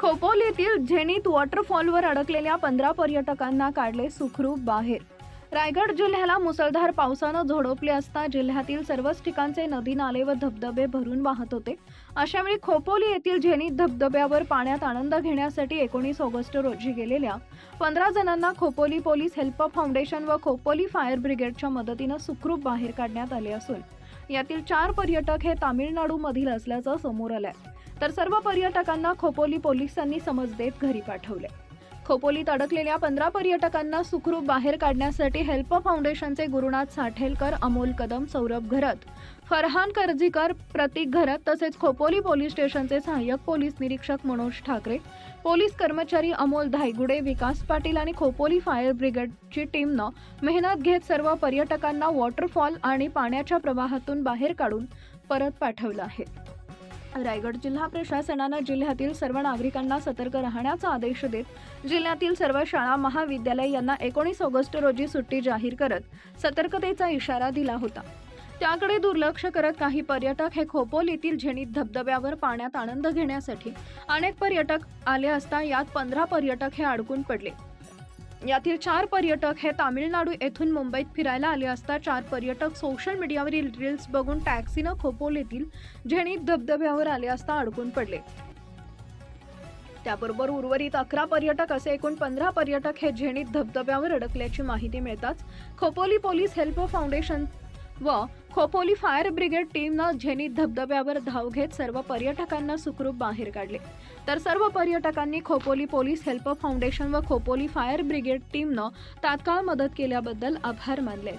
खोपोल येथील झेनीत वॉटरफॉलवर अडकलेल्या पंधरा पर्यटकांना काढले सुखरूप बाहेर. रायगड जिल्ह्याला मुसळधार पावसानं झोडपले असता जिल्ह्यातील सर्वच ठिकाणचे नदी नाले व धबधबे भरून वाहत होते. अशावेळी खोपोली येथील झेनीत धबधब्यावर पाण्यात आनंद घेण्यासाठी एकोणीस ऑगस्ट रोजी गेलेल्या पंधरा जणांना खोपोली पोलीस हेल्प फाउंडेशन व खोपोली फायर ब्रिगेडच्या मदतीनं सुखरूप बाहेर काढण्यात आले असून यातील चार पर्यटक हे तामिळनाडूमधील असल्याचं समोर आलंय. तर सर्व पर्यटकांना खोपोली पोलिसांनी समज देत घरी पाठवले. खोपोलीत अडकलेल्या पंधरा पर्यटकांना सुखरूप बाहेर काढण्यासाठी हेल्प फाउंडेशनचे गुरुनाथ साठेलकर अमोल कदम सौरभ घरत फरहान करजीकर प्रतीक घरत तसेच खोपोली पोलीस स्टेशनचे सहाय्यक पोलीस निरीक्षक मनोज ठाकरे पोलीस कर्मचारी अमोल धायगुडे विकास पाटील आणि खोपोली फायर ब्रिगेडची टीमनं मेहनत घेत सर्व पर्यटकांना वॉटरफॉल आणि पाण्याच्या प्रवाहातून बाहेर काढून परत पाठवलं आहे. रायगड जिल्हा प्रशासनानं जिल्ह्यातील सर्व नागरिकांना सतर्क राहण्याचा आदेश देत जिल्ह्यातील सर्व शाळा महाविद्यालय यांना एकोणीस ऑगस्ट रोजी सुट्टी जाहीर करत सतर्कतेचा इशारा दिला होता. त्याकडे दुर्लक्ष करत काही पर्यटक हे खोपोल येथील झेणीत धबधब्यावर पाण्यात आनंद घेण्यासाठी अनेक पर्यटक आले असता यात पंधरा पर्यटक हे अडकून पडले. यातील चार पर्यटक हे तामिळनाडू येथून मुंबईत फिरायला आले असता चार पर्यटक सोशल मीडियावरील रील्स बघून टॅक्सीनं खोपोल येथील झेनीत धबधब्यावर आले असता अडकून पडले. त्याबरोबर उर्वरित अकरा पर्यटक असे एकूण पंधरा पर्यटक हे झेणीत धबधब्यावर अडकल्याची माहिती मिळताच खोपोली पोलीस हेल्प फाउंडेशन व खोपोली फायर ब्रिगेड टीमनं झेनी धबधब्यावर धाव घेत सर्व पर्यटकांना सुखरूप बाहेर काढले. तर सर्व पर्यटकांनी खोपोली पोलीस हेल्प फाउंडेशन व खोपोली फायर ब्रिगेड टीमनं तात्काळ मदत केल्याबद्दल आभार मानले.